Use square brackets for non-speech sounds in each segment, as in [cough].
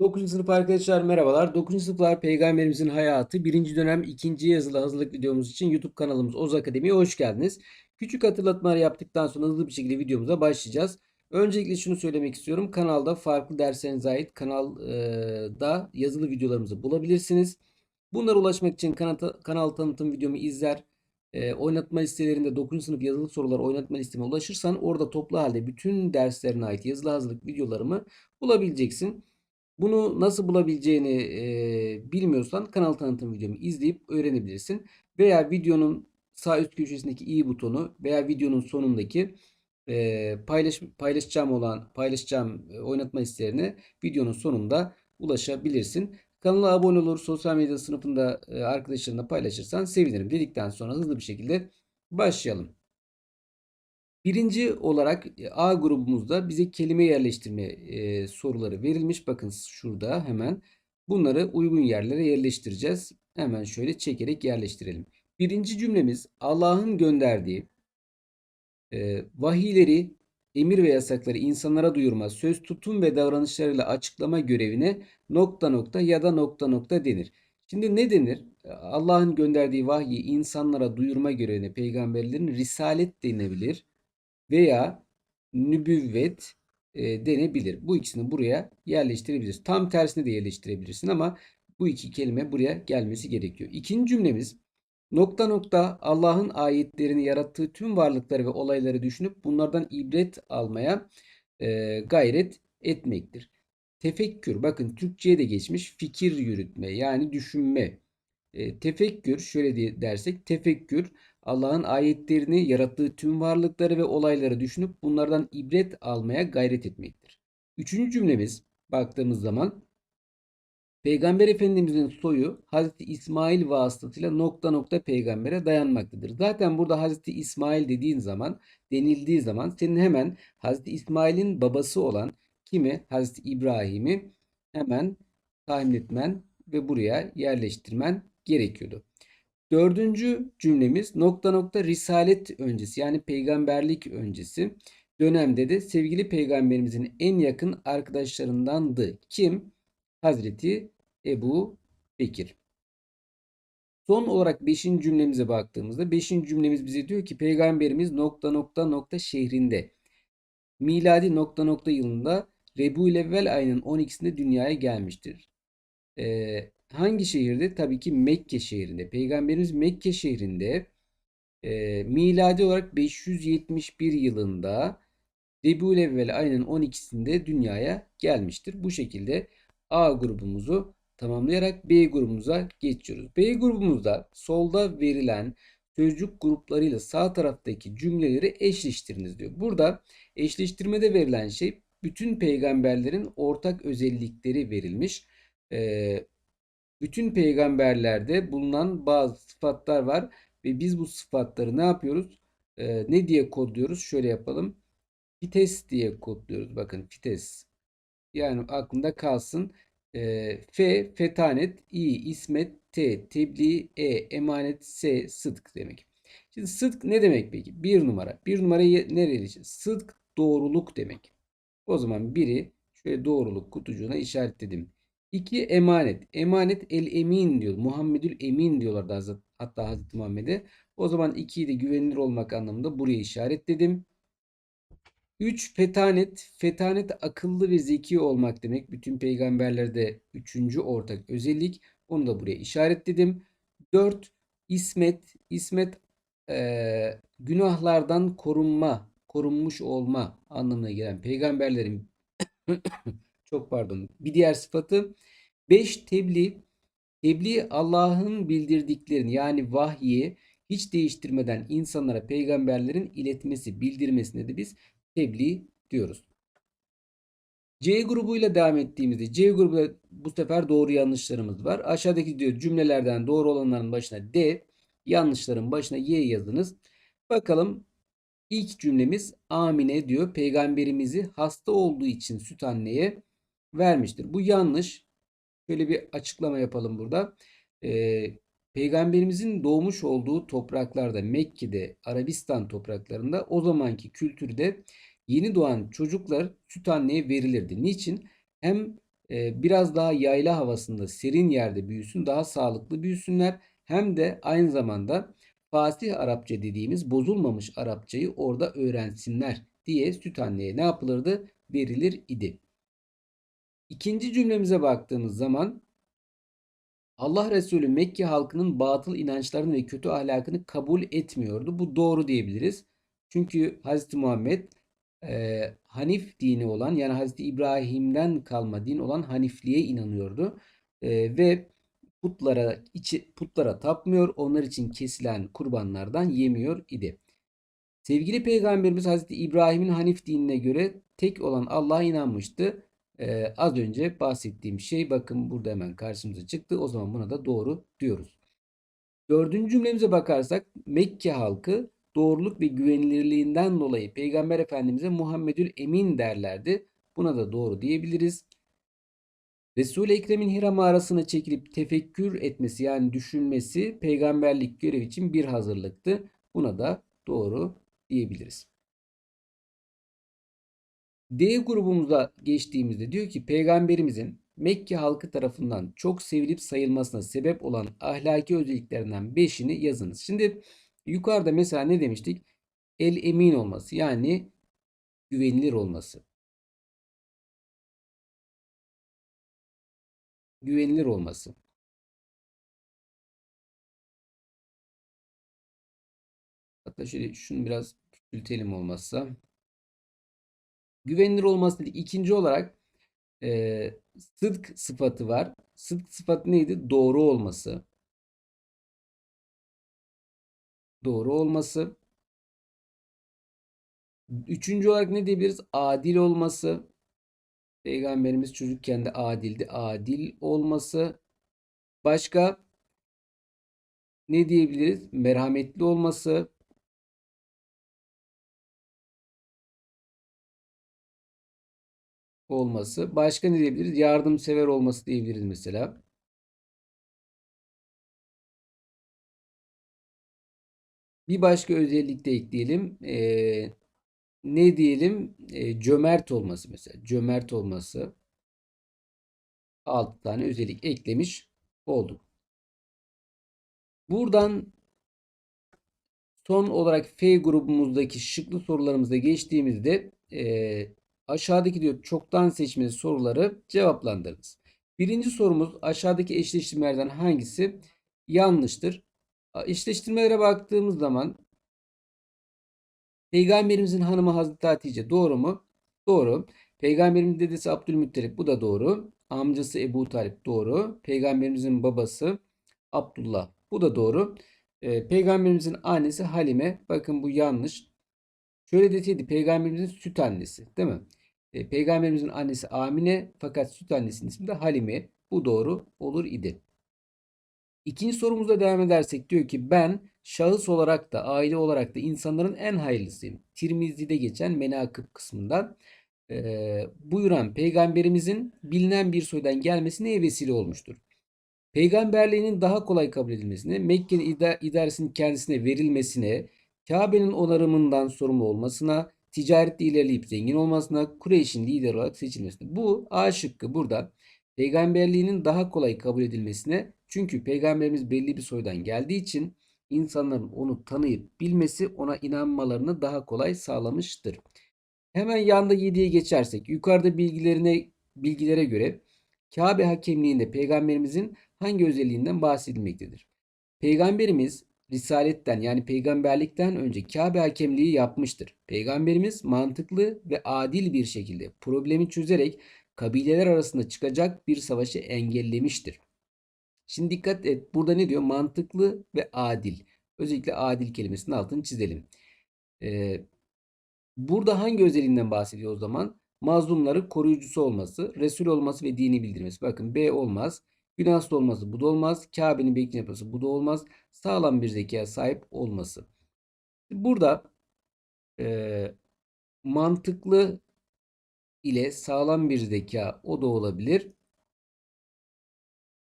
9. sınıf arkadaşlar merhabalar. 9. sınıflar peygamberimizin hayatı 1. dönem 2. yazılı hazırlık videomuz için YouTube kanalımız Oz Akademi'ye hoş geldiniz. Küçük hatırlatmalar yaptıktan sonra hızlı bir şekilde videomuza başlayacağız. Öncelikle şunu söylemek istiyorum. Kanalda farklı derslerinize ait kanalda yazılı videolarımızı bulabilirsiniz. Bunlara ulaşmak için kanal tanıtım videomu izler. E, oynatma listelerinde 9. sınıf yazılı sorular oynatma listeme ulaşırsan orada toplu halde bütün derslerine ait yazılı hazırlık videolarımı bulabileceksin. Bunu nasıl bulabileceğini e, bilmiyorsan kanal tanıtım videomu izleyip öğrenebilirsin. Veya videonun sağ üst köşesindeki i butonu veya videonun sonundaki e, paylaş, paylaşacağım olan paylaşacağım e, oynatma listelerine videonun sonunda ulaşabilirsin. Kanala abone olur, sosyal medya sınıfında e, arkadaşlarına paylaşırsan sevinirim dedikten sonra hızlı bir şekilde başlayalım. Birinci olarak e, A grubumuzda bize kelime yerleştirme e, soruları verilmiş. Bakın şurada hemen bunları uygun yerlere yerleştireceğiz. Hemen şöyle çekerek yerleştirelim. Birinci cümlemiz Allah'ın gönderdiği e, vahiyleri, emir ve yasakları insanlara duyurma, söz tutum ve davranışlarıyla açıklama görevine nokta nokta ya da nokta nokta denir. Şimdi ne denir? Allah'ın gönderdiği vahyi insanlara duyurma görevine peygamberlerin risalet denilebilir veya nübüvvet e, denebilir. Bu ikisini buraya yerleştirebiliriz. Tam tersini de yerleştirebilirsin ama bu iki kelime buraya gelmesi gerekiyor. İkinci cümlemiz nokta nokta Allah'ın ayetlerini yarattığı tüm varlıkları ve olayları düşünüp bunlardan ibret almaya e, gayret etmektir. Tefekkür bakın Türkçe'ye de geçmiş fikir yürütme yani düşünme. E, tefekkür şöyle diye dersek tefekkür Allah'ın ayetlerini yarattığı tüm varlıkları ve olayları düşünüp bunlardan ibret almaya gayret etmektir. Üçüncü cümlemiz baktığımız zaman Peygamber Efendimizin soyu Hazreti İsmail vasıtasıyla nokta nokta peygambere dayanmaktadır. Zaten burada Hazreti İsmail dediğin zaman denildiği zaman senin hemen Hazreti İsmail'in babası olan kimi Hazreti İbrahim'i hemen tahmin etmen ve buraya yerleştirmen gerekiyordu. Dördüncü cümlemiz nokta nokta risalet öncesi yani peygamberlik öncesi dönemde de sevgili peygamberimizin en yakın arkadaşlarındandı. Kim? Hazreti Ebu Bekir. Son olarak 5. cümlemize baktığımızda 5. cümlemiz bize diyor ki peygamberimiz nokta nokta nokta şehrinde miladi nokta nokta yılında Rebulevvel ayının 12'sinde dünyaya gelmiştir. Ee, hangi şehirde? Tabii ki Mekke şehrinde. Peygamberimiz Mekke şehrinde e, miladi olarak 571 yılında Rebulevvel ayının 12'sinde dünyaya gelmiştir. Bu şekilde A grubumuzu tamamlayarak B grubumuza geçiyoruz. B grubumuzda solda verilen sözcük gruplarıyla sağ taraftaki cümleleri eşleştiriniz diyor. Burada eşleştirmede verilen şey bütün peygamberlerin ortak özellikleri verilmiş. Ee, bütün peygamberlerde bulunan bazı sıfatlar var ve biz bu sıfatları ne yapıyoruz? Ee, ne diye kodluyoruz? Şöyle yapalım. Fites diye kodluyoruz. Bakın fites. Yani aklında kalsın. Ee, F, fetanet, İ, ismet, T, tebliğ, E, emanet, S, sıdk demek. Şimdi sıdk ne demek peki? Bir numara. Bir numarayı nereye Sıdk doğruluk demek. O zaman biri şöyle doğruluk kutucuğuna işaretledim. İki emanet. Emanet el emin diyor. Muhammedül emin diyorlar da hatta Hazreti Muhammed'e. O zaman ikiyi de güvenilir olmak anlamında buraya işaretledim. 3 fetanet. Fetanet akıllı ve zeki olmak demek. Bütün peygamberlerde üçüncü ortak özellik. Onu da buraya işaretledim. 4 ismet. İsmet e, günahlardan korunma, korunmuş olma anlamına gelen peygamberlerin çok pardon bir diğer sıfatı 5 tebliğ tebliğ Allah'ın bildirdiklerini yani vahyi hiç değiştirmeden insanlara peygamberlerin iletmesi, bildirmesine de biz tebliğ diyoruz. C grubuyla devam ettiğimizde C grubunda bu sefer doğru yanlışlarımız var. Aşağıdaki diyor cümlelerden doğru olanların başına D, yanlışların başına Y yazınız. Bakalım ilk cümlemiz Amine diyor peygamberimizi hasta olduğu için süt anneye vermiştir. Bu yanlış. Şöyle bir açıklama yapalım burada. Ee, Peygamberimizin doğmuş olduğu topraklarda Mekke'de, Arabistan topraklarında o zamanki kültürde yeni doğan çocuklar süt anneye verilirdi. Niçin? Hem e, biraz daha yayla havasında serin yerde büyüsün, daha sağlıklı büyüsünler. Hem de aynı zamanda fasih Arapça dediğimiz bozulmamış Arapçayı orada öğrensinler diye süt anneye ne yapılırdı? Verilir idi. İkinci cümlemize baktığımız zaman Allah Resulü Mekke halkının batıl inançlarını ve kötü ahlakını kabul etmiyordu. Bu doğru diyebiliriz. Çünkü Hz. Muhammed e, Hanif dini olan yani Hz. İbrahim'den kalma din olan Hanifliğe inanıyordu. E, ve putlara içi, putlara tapmıyor. Onlar için kesilen kurbanlardan yemiyor idi. Sevgili Peygamberimiz Hz. İbrahim'in Hanif dinine göre tek olan Allah'a inanmıştı. Ee, az önce bahsettiğim şey bakın burada hemen karşımıza çıktı. O zaman buna da doğru diyoruz. Dördüncü cümlemize bakarsak Mekke halkı doğruluk ve güvenilirliğinden dolayı Peygamber Efendimiz'e Muhammedül Emin derlerdi. Buna da doğru diyebiliriz. Resul-i Ekrem'in Hira mağarasına çekilip tefekkür etmesi yani düşünmesi peygamberlik görev için bir hazırlıktı. Buna da doğru diyebiliriz. D grubumuza geçtiğimizde diyor ki peygamberimizin Mekke halkı tarafından çok sevilip sayılmasına sebep olan ahlaki özelliklerinden 5'ini yazınız. Şimdi yukarıda mesela ne demiştik? El emin olması yani güvenilir olması. Güvenilir olması. Hatta şöyle şunu biraz küçültelim olmazsa. Güvenilir olması dedik. İkinci olarak e, sıdk sıfatı var. Sıdk sıfatı neydi? Doğru olması. Doğru olması. Üçüncü olarak ne diyebiliriz? Adil olması. Peygamberimiz çocukken de adildi. Adil olması. Başka ne diyebiliriz? Merhametli olması. Olması. Başka ne diyebiliriz? Yardımsever olması diyebiliriz mesela. Bir başka özellik de ekleyelim. Ee, ne diyelim? Ee, cömert olması mesela. Cömert olması. 6 tane özellik eklemiş olduk. Buradan son olarak F grubumuzdaki şıklı sorularımıza geçtiğimizde e, aşağıdaki diyor çoktan seçmeli soruları cevaplandırınız. Birinci sorumuz aşağıdaki eşleştirmelerden hangisi yanlıştır? Eşleştirmelere baktığımız zaman Peygamberimizin hanımı Hazreti Hatice doğru mu? Doğru. Peygamberimizin dedesi Abdülmuttalip bu da doğru. Amcası Ebu Talip doğru. Peygamberimizin babası Abdullah bu da doğru. Ee, Peygamberimizin annesi Halime bakın bu yanlış. Şöyle deseydi peygamberimizin süt annesi değil mi? E, peygamberimizin annesi Amine fakat süt annesinin ismi de Halime. Bu doğru olur idi. İkinci sorumuzda devam edersek diyor ki ben şahıs olarak da aile olarak da insanların en hayırlısıyım. Tirmizi'de geçen menakıb kısmından e, buyuran peygamberimizin bilinen bir soydan gelmesine vesile olmuştur. Peygamberliğinin daha kolay kabul edilmesine, Mekke'nin idaresinin kendisine verilmesine, Kabe'nin onarımından sorumlu olmasına, ticarette ilerleyip zengin olmasına, Kureyş'in lider olarak seçilmesine. Bu A şıkkı burada peygamberliğinin daha kolay kabul edilmesine çünkü peygamberimiz belli bir soydan geldiği için insanların onu tanıyıp bilmesi ona inanmalarını daha kolay sağlamıştır. Hemen yanda 7'ye geçersek yukarıda bilgilerine bilgilere göre Kabe hakemliğinde peygamberimizin hangi özelliğinden bahsedilmektedir? Peygamberimiz risaletten yani peygamberlikten önce Kabe hakemliği yapmıştır. Peygamberimiz mantıklı ve adil bir şekilde problemi çözerek kabileler arasında çıkacak bir savaşı engellemiştir. Şimdi dikkat et burada ne diyor? Mantıklı ve adil. Özellikle adil kelimesinin altını çizelim. Ee, burada hangi özelliğinden bahsediyor o zaman? Mazlumları koruyucusu olması, Resul olması ve dini bildirmesi. Bakın B olmaz. Günahsız olması bu da olmaz. Kabe'nin bekleyen yapması bu da olmaz. Sağlam bir zekaya sahip olması. Burada e, mantıklı ile sağlam bir zeka o da olabilir.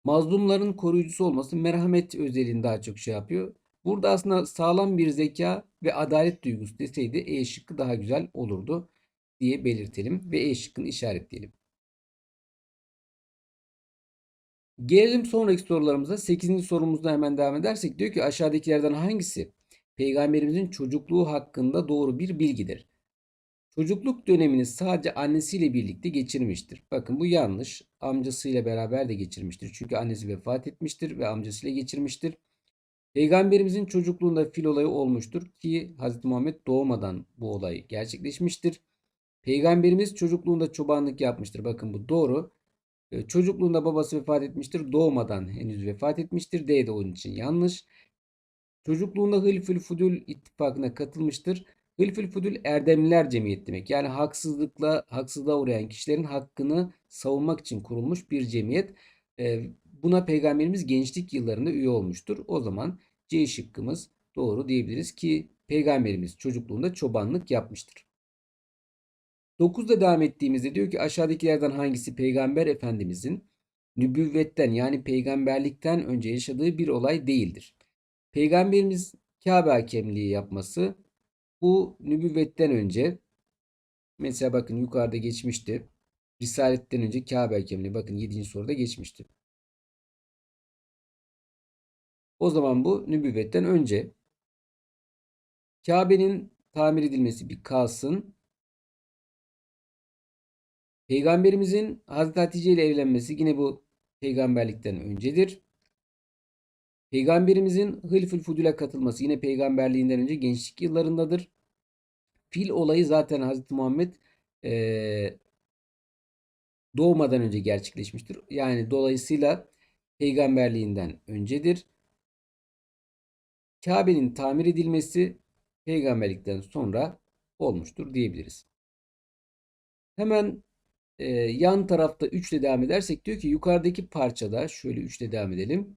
Mazlumların koruyucusu olması merhamet özelliğini daha çok şey yapıyor. Burada aslında sağlam bir zeka ve adalet duygusu deseydi E şıkkı daha güzel olurdu diye belirtelim ve E şıkkını işaretleyelim. Gelelim sonraki sorularımıza. 8. sorumuzda hemen devam edersek diyor ki aşağıdakilerden hangisi peygamberimizin çocukluğu hakkında doğru bir bilgidir? Çocukluk dönemini sadece annesiyle birlikte geçirmiştir. Bakın bu yanlış. Amcasıyla beraber de geçirmiştir. Çünkü annesi vefat etmiştir ve amcasıyla geçirmiştir. Peygamberimizin çocukluğunda fil olayı olmuştur ki Hz. Muhammed doğmadan bu olay gerçekleşmiştir. Peygamberimiz çocukluğunda çobanlık yapmıştır. Bakın bu doğru. Ee, Çocukluğunda babası vefat etmiştir. Doğmadan henüz vefat etmiştir. D de onun için yanlış. Çocukluğunda Hılfül Fudül ittifakına katılmıştır. Hılfül Fudül erdemliler cemiyet demek. Yani haksızlıkla haksızlığa uğrayan kişilerin hakkını savunmak için kurulmuş bir cemiyet. Ee, Buna peygamberimiz gençlik yıllarında üye olmuştur. O zaman C şıkkımız doğru diyebiliriz ki peygamberimiz çocukluğunda çobanlık yapmıştır. 9'da devam ettiğimizde diyor ki aşağıdakilerden hangisi peygamber efendimizin nübüvvetten yani peygamberlikten önce yaşadığı bir olay değildir. Peygamberimiz Kabe hakemliği yapması bu nübüvvetten önce mesela bakın yukarıda geçmişti. Risaletten önce Kabe hakemliği bakın 7. soruda geçmişti. O zaman bu nübüvvetten önce Kabe'nin tamir edilmesi bir kalsın. Peygamberimizin Hazreti Hatice ile evlenmesi yine bu peygamberlikten öncedir. Peygamberimizin Hılfül Fudül'e katılması yine peygamberliğinden önce gençlik yıllarındadır. Fil olayı zaten Hazreti Muhammed eee, doğmadan önce gerçekleşmiştir. Yani dolayısıyla peygamberliğinden öncedir. Kabe'nin tamir edilmesi peygamberlikten sonra olmuştur diyebiliriz. Hemen e, yan tarafta 3 ile devam edersek diyor ki yukarıdaki parçada şöyle 3 ile devam edelim.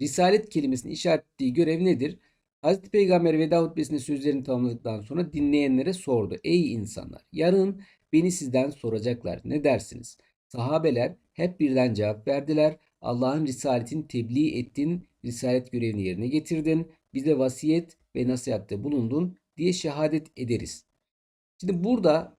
Risalet kelimesinin işaretlediği görev nedir? Hazreti Peygamber veda hutbesinde sözlerini tamamladıktan sonra dinleyenlere sordu. Ey insanlar yarın beni sizden soracaklar. Ne dersiniz? Sahabeler hep birden cevap verdiler. Allah'ın risaletini tebliğ ettin, risalet görevini yerine getirdin, bize vasiyet ve nasihatte bulundun diye şehadet ederiz. Şimdi burada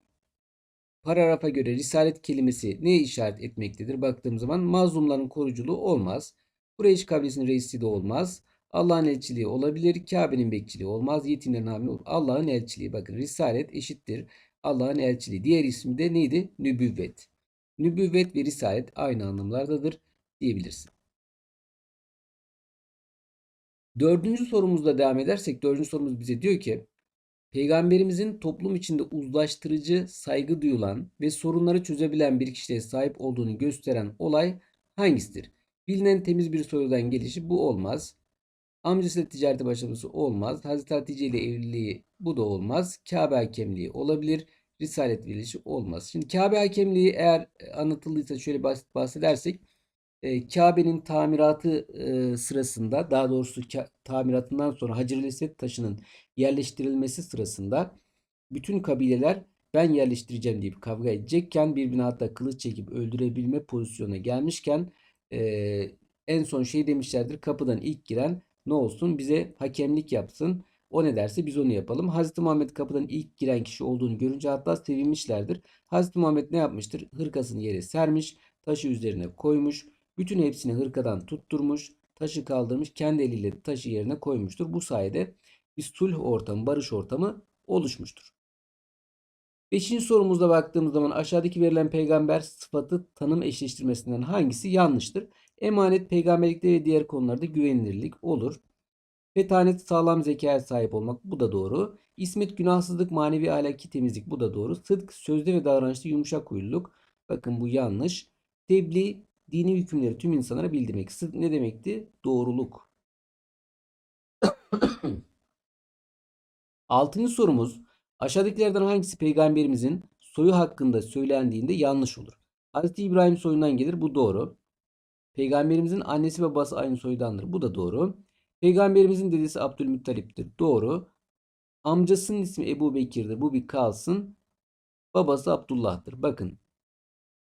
paragrafa göre risalet kelimesi neye işaret etmektedir? Baktığım zaman mazlumların koruculuğu olmaz. Kureyş kabilesinin reisi de olmaz. Allah'ın elçiliği olabilir. Kabe'nin bekçiliği olmaz. Yetimlerin hamile olur. Allah'ın elçiliği. Bakın risalet eşittir. Allah'ın elçiliği. Diğer ismi de neydi? Nübüvvet. Nübüvvet ve risalet aynı anlamlardadır diyebilirsin. Dördüncü sorumuzla devam edersek dördüncü sorumuz bize diyor ki Peygamberimizin toplum içinde uzlaştırıcı, saygı duyulan ve sorunları çözebilen bir kişiliğe sahip olduğunu gösteren olay hangisidir? Bilinen temiz bir soyludan gelişi bu olmaz. Amcasıyla ticarete başlaması olmaz. Hazreti Hatice ile evliliği bu da olmaz. Kabe hakemliği olabilir. Risalet verilişi olmaz. Şimdi Kabe hakemliği eğer anlatıldıysa şöyle bahsedersek e, Kabe'nin tamiratı e, sırasında daha doğrusu tamiratından sonra Hacer-i Esved taşının yerleştirilmesi sırasında bütün kabileler ben yerleştireceğim deyip kavga edecekken birbirine hatta kılıç çekip öldürebilme pozisyona gelmişken e, en son şey demişlerdir kapıdan ilk giren ne olsun bize hakemlik yapsın. O ne derse biz onu yapalım. Hazreti Muhammed kapıdan ilk giren kişi olduğunu görünce hatta sevinmişlerdir. Hazreti Muhammed ne yapmıştır? Hırkasını yere sermiş, taşı üzerine koymuş. Bütün hepsini hırkadan tutturmuş, taşı kaldırmış, kendi eliyle taşı yerine koymuştur. Bu sayede bir sulh ortamı, barış ortamı oluşmuştur. Beşinci sorumuzda baktığımız zaman aşağıdaki verilen peygamber sıfatı tanım eşleştirmesinden hangisi yanlıştır? Emanet peygamberlikte ve diğer konularda güvenilirlik olur. Fetanet sağlam zekaya sahip olmak bu da doğru. İsmet günahsızlık manevi ahlaki temizlik bu da doğru. Sıdk sözde ve davranışta yumuşak huyluluk. Bakın bu yanlış. Tebliğ dini hükümleri tüm insanlara bildirmek. Sıdk ne demekti? Doğruluk. [coughs] Altıncı sorumuz aşağıdakilerden hangisi peygamberimizin soyu hakkında söylendiğinde yanlış olur? Hz. İbrahim soyundan gelir. Bu doğru. Peygamberimizin annesi ve babası aynı soydandır. Bu da doğru. Peygamberimizin dedesi Abdülmuttalip'tir. Doğru. Amcasının ismi Ebu Bekir'dir. Bu bir kalsın. Babası Abdullah'tır. Bakın.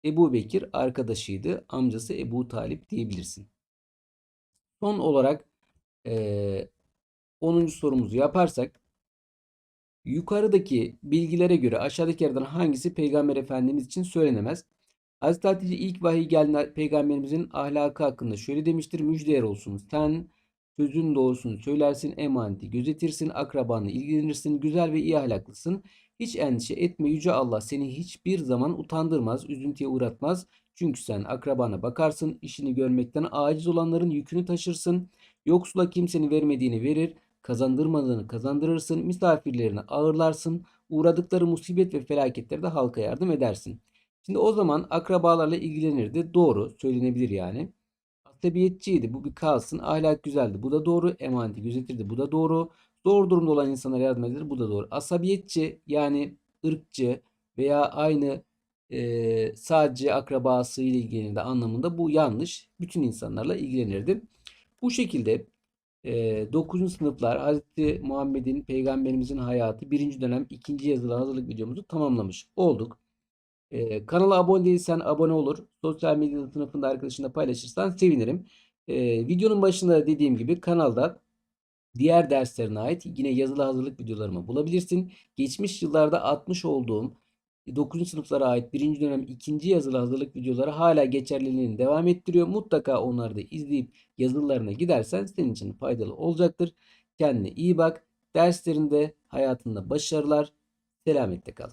Ebu Bekir arkadaşıydı. Amcası Ebu Talip diyebilirsin. Son olarak e, 10. sorumuzu yaparsak yukarıdaki bilgilere göre aşağıdakilerden hangisi Peygamber Efendimiz için söylenemez? Hazreti Hatice ilk vahiy gelen peygamberimizin ahlakı hakkında şöyle demiştir. Müjdeler olsun. Sen sözün doğrusunu söylersin, emaneti gözetirsin, akrabanla ilgilenirsin, güzel ve iyi ahlaklısın. Hiç endişe etme yüce Allah seni hiçbir zaman utandırmaz, üzüntüye uğratmaz. Çünkü sen akrabana bakarsın, işini görmekten aciz olanların yükünü taşırsın. Yoksula kimsenin vermediğini verir, kazandırmadığını kazandırırsın, misafirlerini ağırlarsın, uğradıkları musibet ve felaketlerde halka yardım edersin. Şimdi o zaman akrabalarla ilgilenirdi. Doğru, söylenebilir yani. Asabiyetçiydi. Bu bir kalsın. Ahlak güzeldi. Bu da doğru. Emaneti gözetirdi. Bu da doğru. Zor durumda olan insanlara yardım eder. Bu da doğru. Asabiyetçi yani ırkçı veya aynı e, sadece akrabası ile ilgilenirdi anlamında bu yanlış. Bütün insanlarla ilgilenirdi. Bu şekilde e, 9. sınıflar Hz. Muhammed'in peygamberimizin hayatı 1. dönem 2. yazılı hazırlık videomuzu tamamlamış olduk. Ee, kanala abone değilsen abone olur. Sosyal medya sınıfında arkadaşınla paylaşırsan sevinirim. Ee, videonun başında dediğim gibi kanalda diğer derslerine ait yine yazılı hazırlık videolarımı bulabilirsin. Geçmiş yıllarda atmış olduğum 9. sınıflara ait 1. dönem 2. yazılı hazırlık videoları hala geçerliliğini devam ettiriyor. Mutlaka onları da izleyip yazılarına gidersen senin için faydalı olacaktır. Kendine iyi bak. Derslerinde, hayatında başarılar. Selametle kal.